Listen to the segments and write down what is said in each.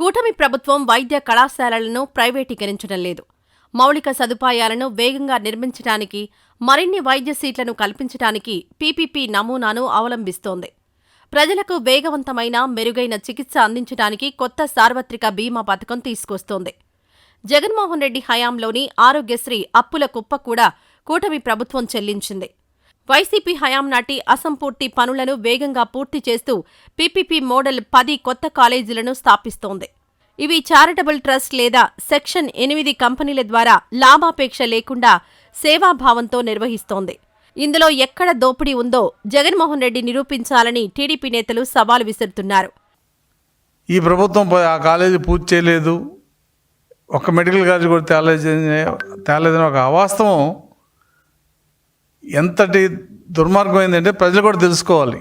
కూటమి ప్రభుత్వం వైద్య కళాశాలలను ప్రైవేటీకరించడం లేదు. మౌలిక సదుపాయాలను వేగంగా నిర్మించడానికి మరిన్ని వైద్య సీట్లను కల్పించడానికి పీపీపీ నమూనాను అవలంబిస్తోంది. ప్రజలకు వేగవంతమైన మెరుగైన చికిత్స అందించడానికి కొత్త సార్వత్రిక బీమా పథకం తీసుకొస్తోంది. జగన్మోహన్ రెడ్డి హయాంలోని ఆరోగ్యశ్రీ అప్పుల కుప్ప కూడా కూటమి ప్రభుత్వం చెల్లించింది. వైసీపీ హయాం నాటి అసంపూర్తి పనులను వేగంగా పూర్తి చేస్తూ పీపీపీ మోడల్ పది కొత్త కాలేజీలను స్థాపిస్తోంది. ఇవి చారిటబుల్ ట్రస్ట్ లేదా సెక్షన్ ఎనిమిది కంపెనీల ద్వారా లాభాపేక్ష లేకుండా సేవాభావంతో నిర్వహిస్తోంది. ఇందులో ఎక్కడ దోపిడీ ఉందో జగన్మోహన్ రెడ్డి నిరూపించాలని టీడీపీ నేతలు సవాల్ విసురుతున్నారు. ఈ ప్రభుత్వం ఆ కాలేజీ పూర్తి చేయలేదు. ఒక మెడికల్ కాలేజీ కూడా తేలేదని ఒక అవాస్తవం ఎంతటి దుర్మార్గం ఏంటంటే ప్రజలు కూడా తెలుసుకోవాలి.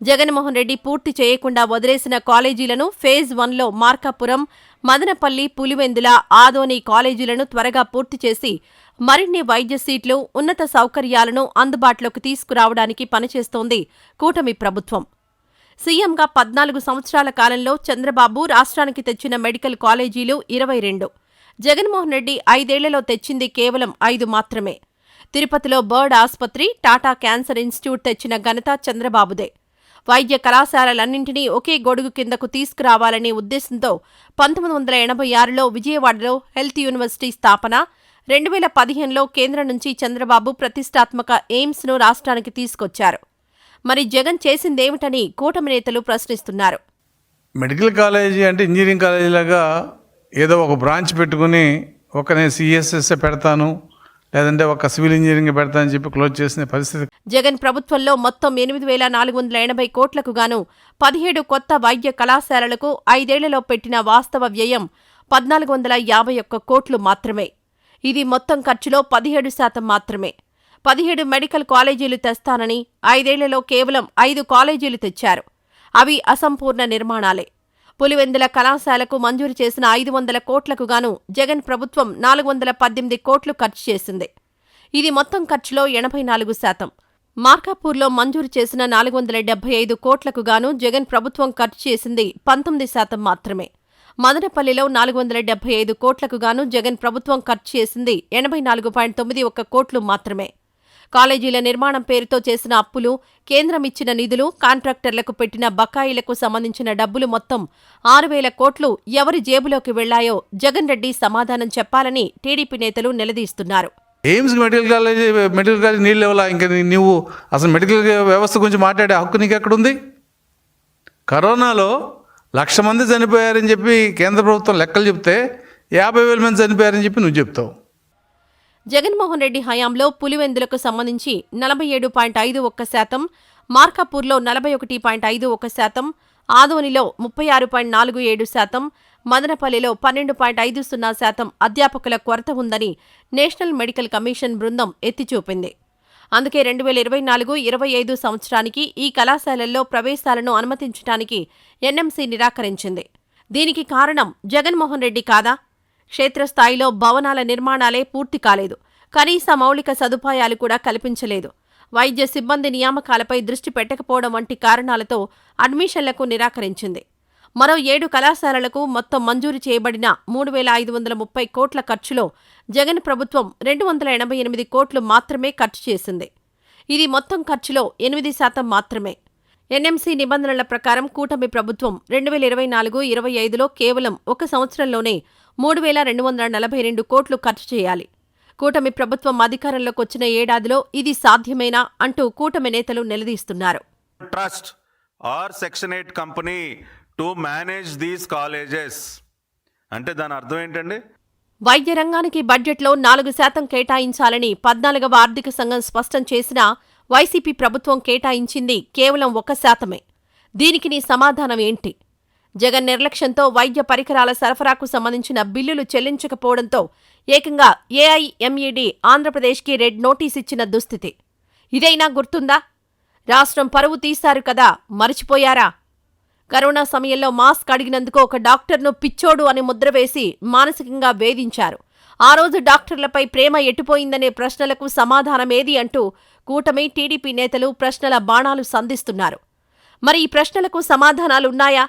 జగన్మోహన్ రెడ్డి పూర్తి చేయకుండా వదిలేసిన కాలేజీలను ఫేజ్ వన్లో మార్కాపురం మదనపల్లి పులివెందుల ఆదోని కాలేజీలను త్వరగా పూర్తి చేసి మరిన్ని వైద్య సీట్లు ఉన్నత సౌకర్యాలను అందుబాటులోకి తీసుకురావడానికి పనిచేస్తోంది కూటమి ప్రభుత్వం. సీఎంగా పద్నాలుగు సంవత్సరాల కాలంలో చంద్రబాబు రాష్ట్రానికి తెచ్చిన మెడికల్ కాలేజీలు ఇరవై రెండు. జగన్మోహన్ రెడ్డి ఐదేళ్ళలో తెచ్చింది కేవలం ఐదు మాత్రమే. తిరుపతిలో బర్డ్ ఆసుపత్రి టాటా క్యాన్సర్ ఇన్స్టిట్యూట్ తెచ్చిన ఘనత చంద్రబాబుదే. వైద్య కళాశాలలన్నింటినీ ఒకే గొడుగు కిందకు తీసుకురావాలనే ఉద్దేశంతో పంతొమ్మిది వందల ఎనభై ఆరులో విజయవాడలో హెల్త్ యూనివర్సిటీ స్థాపన రెండు వేల పదిహేనులో కేంద్రం నుంచి చంద్రబాబు ప్రతిష్టాత్మక ఎయిమ్స్ను రాష్ట్రానికి తీసుకొచ్చారు. మరి జగన్ చేసిందేమిటని కూటమి నేతలు ప్రశ్నిస్తున్నారు. మెడికల్ కాలేజీ అంటే ఇంజనీరింగ్ కాలేజీ లాగా ఏదో ఒక బ్రాంచ్ పెట్టుకుని ఒక నేను సిఎస్ఎస్ పెడతాను లేదంటే ఒక సివిల్ ఇంజనీరింగ్ పెడతానని చెప్పి క్లోజ్ చేసిన పరిస్థితి. జగన్ ప్రభుత్వంలో మొత్తం ఎనిమిది వేల నాలుగు వందల ఎనభై కోట్లకు గాను పదిహేడు కొత్త వైద్య కళాశాలలకు ఐదేళ్ళలో పెట్టిన వాస్తవ వ్యయం పద్నాలుగు వందల యాభై ఒక్క కోట్లు మాత్రమే. ఇది మొత్తం ఖర్చులో పదిహేడు శాతం మాత్రమే. పదిహేడు మెడికల్ కాలేజీలు తెస్తానని ఐదేళ్ళలో కేవలం ఐదు కాలేజీలు తెచ్చారు. అవి అసంపూర్ణ నిర్మాణాలే. పులివెందుల కళాశాలకు మంజూరు చేసిన ఐదు వందల కోట్లకు గాను జగన్ ప్రభుత్వం నాలుగు వందల పద్దెనిమిది కోట్లు ఖర్చు చేసింది. ఇది మొత్తం ఖర్చులో ఎనభై నాలుగు శాతం. మార్కాపూర్లో మంజూరు చేసిన నాలుగు వందల డెబ్బై ఐదు కోట్లకు గాను జగన్ ప్రభుత్వం ఖర్చు చేసింది పంతొమ్మిది శాతం మాత్రమే. మదనపల్లిలో నాలుగు వందల డెబ్బై ఐదు కోట్లకు గాను జగన్ ప్రభుత్వం ఖర్చు చేసింది ఎనభై నాలుగు పాయింట్ తొమ్మిది ఒక్క కోట్లు మాత్రమే. కాలేజీల నిర్మాణం పేరుతో చేసిన అప్పులు కేంద్రం ఇచ్చిన నిధులు కాంట్రాక్టర్లకు పెట్టిన బకాయిలకు సంబంధించిన డబ్బులు మొత్తం ఆరు వేల కోట్లు ఎవరి జేబులోకి వెళ్ళాయో జగన్ రెడ్డి సమాధానం చెప్పాలని టీడీపీ నేతలు నిలదీస్తున్నారు. AIIMS medical college medical college నీళ్ళు ఇవ్వాలా ఇంకా నువ్వు అసలు మెడికల్ వ్యవస్థ గురించి మాట్లాడే హక్కు నీకు ఎక్కడుంది కరోనాలో లక్ష మంది చనిపోయారని చెప్పి కేంద్ర ప్రభుత్వం లెక్కలు చెప్తే యాభై వేల మంది చనిపోయారని చెప్పి నువ్వు చెప్తావు. జగన్మోహన్ రెడ్డి హయాంలో పులివెందులకు సంబంధించి నలభై ఏడు పాయింట్ ఐదు ఒక్క శాతం మార్కాపూర్లో నలభై ఒకటి పాయింట్ ఐదు ఒక్క శాతం ఆదోనిలో ముప్పై ఆరు పాయింట్ నాలుగు ఏడు శాతం మదనపల్లిలో పన్నెండు పాయింట్ ఐదు సున్నా శాతం అధ్యాపకుల కొరత ఉందని నేషనల్ మెడికల్ కమిషన్ బృందం ఎత్తిచూపింది. అందుకే రెండు వేల ఇరవై నాలుగు ఇరవై ఐదు సంవత్సరానికి ఈ కళాశాలల్లో ప్రవేశాలను అనుమతించడానికి ఎన్ఎంసీ నిరాకరించింది. దీనికి కారణం జగన్మోహన్ రెడ్డి కాదా? క్షేత్రస్థాయిలో భవనాల నిర్మాణాలే పూర్తి కాలేదు. కనీస మౌలిక సదుపాయాలు కూడా కల్పించలేదు. వైద్య సిబ్బంది నియామకాలపై దృష్టి పెట్టకపోవడం వంటి కారణాలతో అడ్మిషన్లకు నిరాకరించింది. మరో ఏడు కళాశాలలకు మొత్తం మంజూరు చేయబడిన మూడు వేల ఐదు వందల ముప్పై కోట్ల ఖర్చులో జగన్ ప్రభుత్వం రెండు వందల ఎనభై ఎనిమిది కోట్లు మాత్రమే ఖర్చు చేసింది. ఇది మొత్తం ఖర్చులో ఎనిమిది శాతం మాత్రమే. ఎన్ఎంసీ నిబంధనల ప్రకారం కూటమి ప్రభుత్వం రెండు వేల ఇరవై నాలుగు ఇరవై ఐదులో కేవలం ఒక సంవత్సరంలోనే మూడు వేల రెండు వందల నలభై రెండు కోట్లు ఖర్చు చేయాలి. కూటమి ప్రభుత్వం అధికారంలోకి వచ్చిన ఏడాదిలో ఇది సాధ్యమేనా అంటూ కూటమి నేతలు నిలదీస్తున్నారు. Trust or section 8 company to manage these colleges. అంటే దాని అర్థం ఏంటండి? వైద్య రంగానికి బడ్జెట్లో నాలుగు శాతం కేటాయించాలని పద్నాలుగవ ఆర్థిక సంఘం స్పష్టం చేసినా వైసీపీ ప్రభుత్వం కేటాయించింది కేవలం ఒక శాతమే. దీనికి నీ సమాధానం ఏంటి? జగన్ నిర్లక్ష్యంతో వైద్య పరికరాల సరఫరాకు సంబంధించిన బిల్లులు చెల్లించకపోవడంతో ఏకంగా ఏఐఎంఈడి ఆంధ్రప్రదేశ్కి రెడ్ నోటీస్ ఇచ్చిన దుస్థితి. ఇదైనా గుర్తుందా? రాష్ట్రం పరువు తీశారు కదా మరిచిపోయారా? కరోనా సమయంలో మాస్క్ అడిగినందుకు ఒక డాక్టర్ను పిచ్చోడు అని ముద్ర వేసి మానసికంగా వేధించారు. ఆ రోజు డాక్టర్లపై ప్రేమ ఎటుపోయిందనే ప్రశ్నలకు సమాధానమేది అంటూ కూటమి టీడీపీ నేతలు ప్రశ్నల బాణాలు సంధిస్తున్నారు. మరి ఈ ప్రశ్నలకు సమాధానాలున్నాయా?